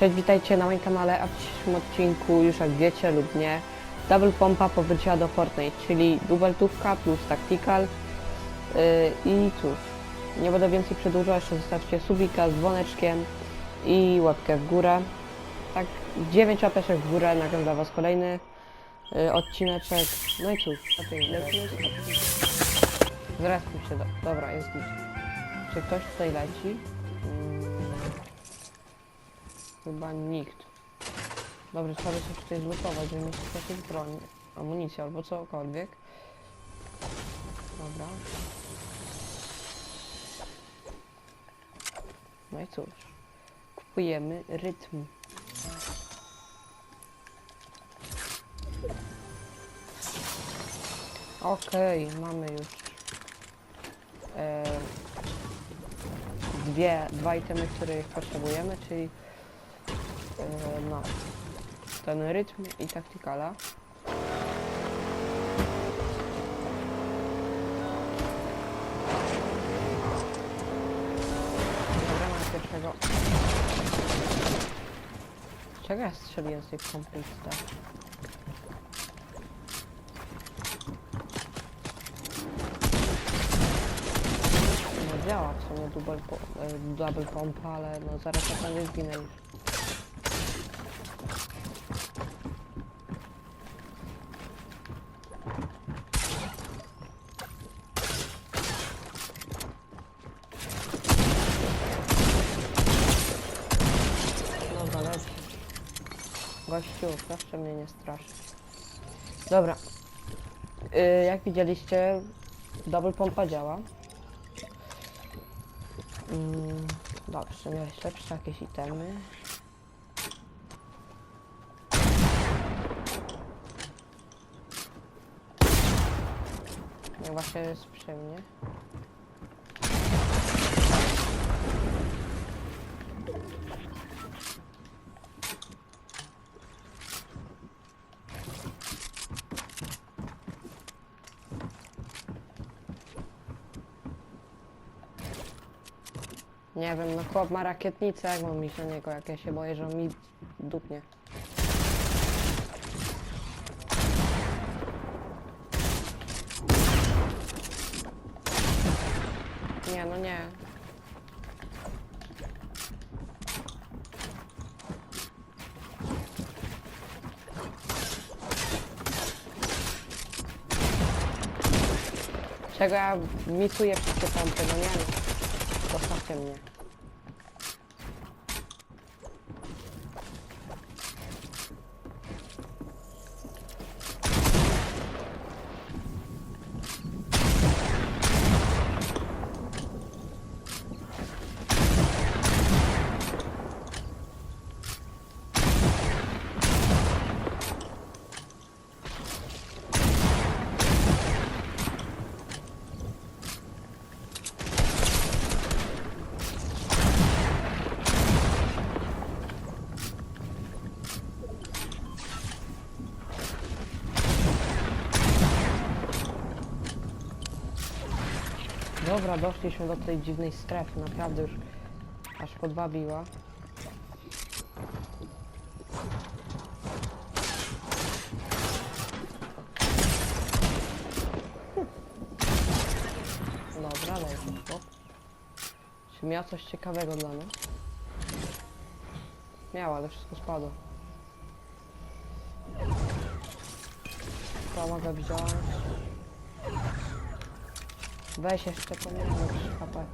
Cześć, witajcie na moim kanale, a w dzisiejszym odcinku, już jak wiecie lub nie, Double Pompa powróciła do Fortnite, czyli dubeltówka plus tactical yy, i cóż, nie będę więcej przedłużał, jeszcze zostawcie subika z dzwoneczkiem i łapkę w górę. Tak, 9 łapeczek w górę, nagram dla was kolejny yy, odcineczek, no i cóż, Zaraz się, do... dobra, jest git. Czy ktoś tutaj leci? Chyba nikt. Dobrze, trzeba by coś tutaj zlutować, żeby mieć jakąś broń, amunicję albo cokolwiek. Dobra. No i cóż. Kupujemy rytm. Okej, mamy już e, dwie, dwa itemy, których potrzebujemy, czyli no, ten rytm i taktykala. Dobra, mam pierwszego. Czego ja strzeliłem z tej tak? No działa w sumie double, e, double pompa, ale no zaraz na pewno zginę. No zależy. Gościu, proszę mnie nie straszyć. Dobra. Y, jak widzieliście, double pompa działa. Mm, dobrze, miałeś lepsze jakieś itemy. No właśnie jest przy mnie. Nie wiem, no chłop ma rakietnicę, jak mam iść na niego, jak ja się boję, że on mi dupnie. Nie, no nie. Czego ja misuję wszystkie pompy, no nie no. Zostawcie mnie. Dobra, doszliśmy do tej dziwnej strefy, naprawdę już aż podwabiła. Dobra, leży chłop. Czy miał coś ciekawego dla nas? Miał, ale wszystko spadło. To mogę wziąć. Weź jeszcze 3 HP.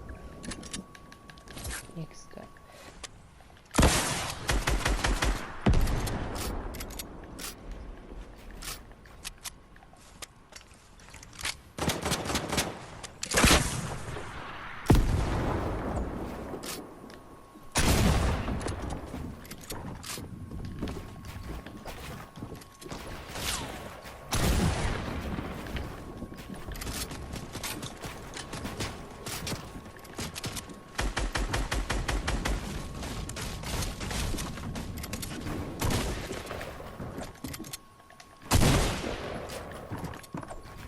XD.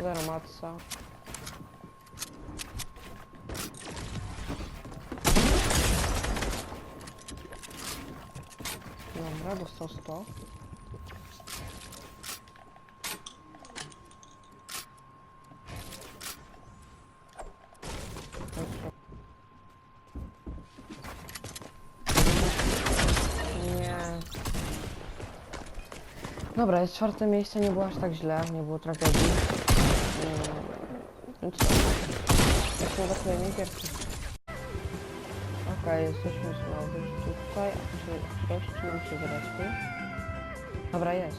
Zero matca. Dobra, dostał 100. Dobrze. Nie. Dobra, jest czwarte miejsce, nie było aż tak źle, nie było tragedii. Mm, No co? Jesteśmy zasłonieni pierwszy. Okej, jesteśmy znowu tutaj. A czy ktoś nam się zrespił? Dobra, jest.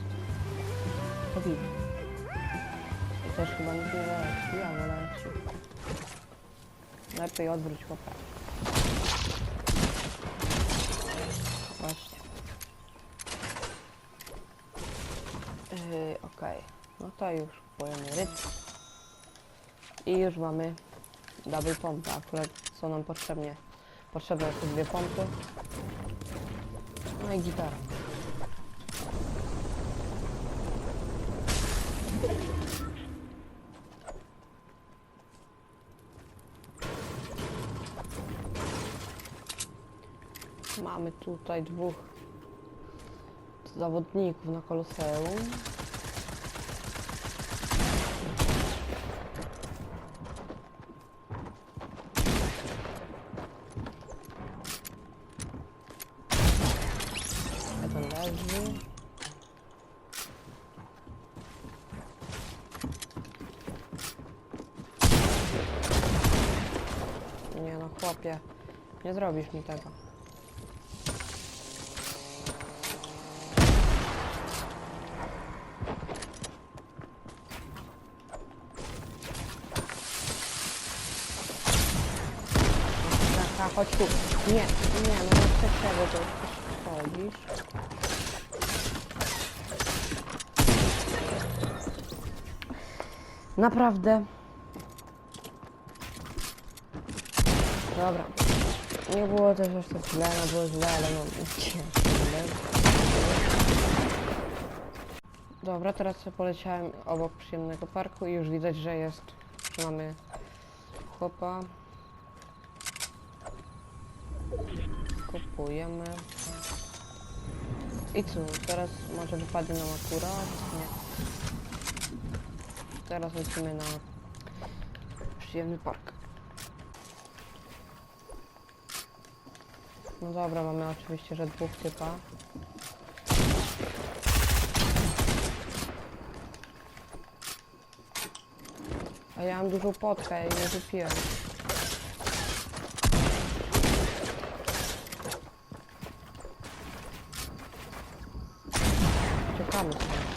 To widzę. I też chyba nic nie leci, ale leci. Lepiej odwróć łapę. Właśnie. Yy, Okej, no to już kupujemy rytm. I już mamy double pompę, akurat co nam potrzebnie. Potrzebne są dwie pompy. No i gitara. Mamy tutaj dwóch zawodników na koloseum. Leży. Nie no chłopie, nie zrobisz mi tego. Chodź tu. Nie, nie, no nie chcę czego to chodzisz. Naprawdę. Dobra. Nie było też aż tak źle, no było źle, ale no. Dobra, teraz poleciałem obok przyjemnego parku i już widać, że jest, mamy chłopa. Kupujemy. I co, teraz może wypadnie nam akurat? Nie. Teraz lecimy na przyjemny park. No dobra, mamy oczywiście, że dwóch typa. A ja mam dużą potkę i nie wypiłem. Czekamy sobie.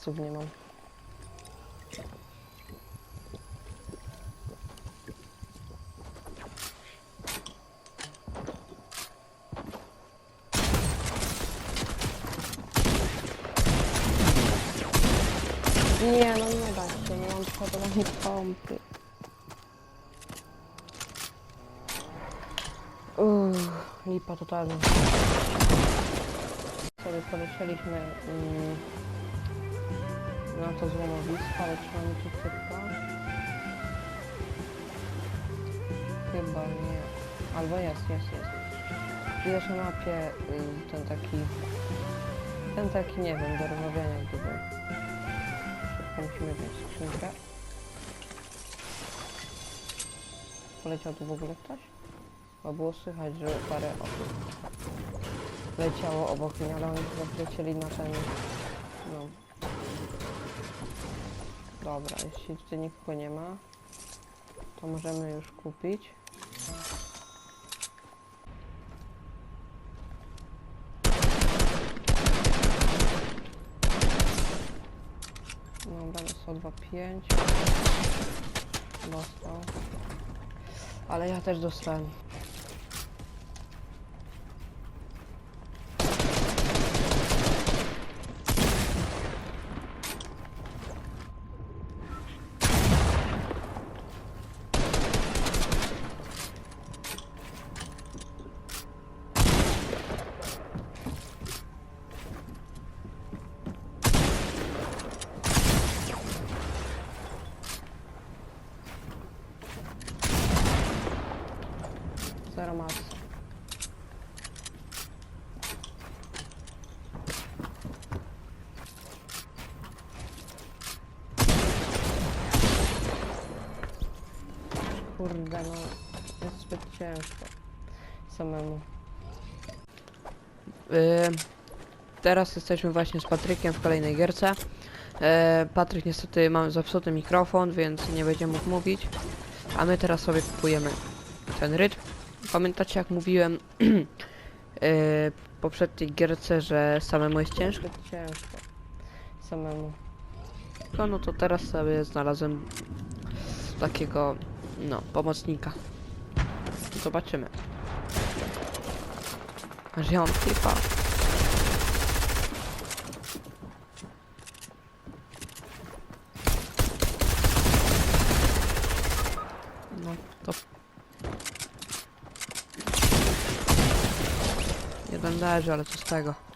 Maców nie mam. Nie, no nie da się, nie mam przeładowanej pompy. Uff, lipa totalna. Sobie polecieliśmy mm, na to złomowisko, ale czy mamy tu typa? Chyba nie. Albo jest, jest, jest. Widać na mapie ten taki... Ten taki, nie wiem, do rozmawiania gdyby. Szybko musimy wziąć skrzynkę. Poleciał tu w ogóle ktoś? Bo było słychać, że parę osób leciało obok mnie, ale oni chyba na ten... No. Dobra, jeśli tutaj nikogo nie ma, to możemy już kupić. Dobra, dostał 2,5. Dostał. Ale ja też dostałem. Zero mas. Kurde, no jest zbyt ciężko samemu. Y, teraz jesteśmy właśnie z Patrykiem w kolejnej gierce. E, Patryk niestety ma zepsuty mikrofon, więc nie będzie mógł mówić. A my teraz sobie kupujemy ten rytm. Pamiętacie jak mówiłem y, w poprzedniej gierce, że samemu jest ciężko? Ciężko samemu. No, no to teraz sobie znalazłem takiego, no, pomocnika. Zobaczymy. Że ja mam typa. No, to... Jeden leży, ale co z tego?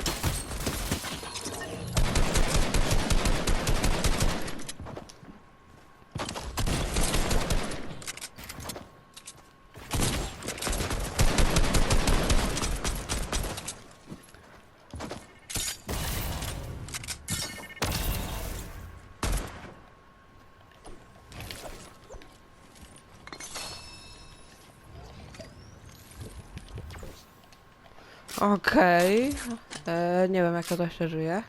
Okej. E, Nie wiem jak to jeszcze żyje.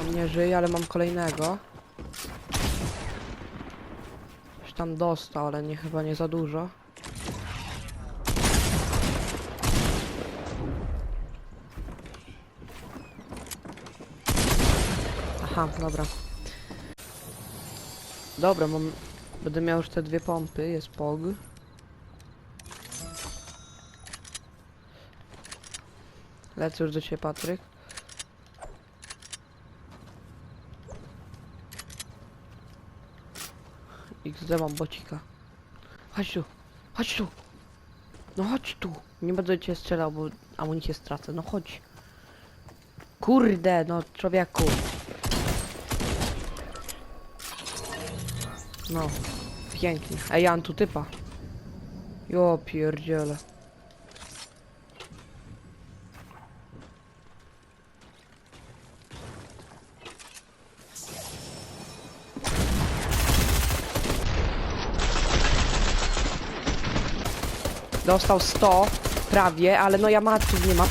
On nie żyje, ale mam kolejnego. Coś tam dostał, ale nie chyba nie za dużo. Aha, dobra. Dobra, mam... Będę miał już te dwie pompy, jest POG. Lecę już do ciebie, Patryk. XD mam bocika. Chodź tu, chodź tu. No chodź tu. Nie będę cię strzelał, bo amunicję stracę. No chodź. Kurde, no człowieku. No, pięknie. Ej, ja tu typa. Jo, pierdziele. Dostał 100 prawie, ale no ja matów nie mam.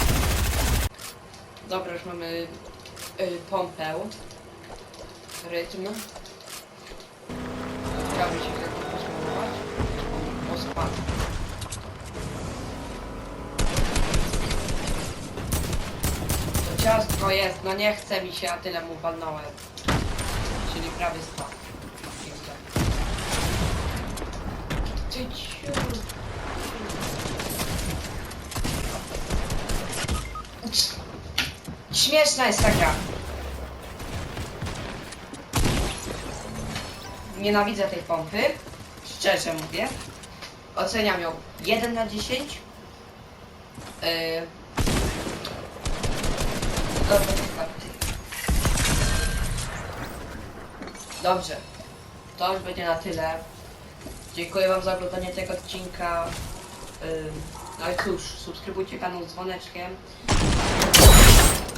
Dobra, już mamy y, pompę. Rytm. Chciałbym się to posmarować. O, spadł. To ciastko jest, no nie chce mi się, a tyle mu walnąłem. Czyli prawie spadł. Jeszcze. Śmieszna jest ta gra. Nienawidzę tej pompy. Szczerze mówię. Oceniam ją 1 na 10. Yy... Dobrze. Dobrze. To już będzie na tyle. Dziękuję Wam za oglądanie tego odcinka. Yy... No i cóż, subskrybujcie kanał z dzwoneczkiem.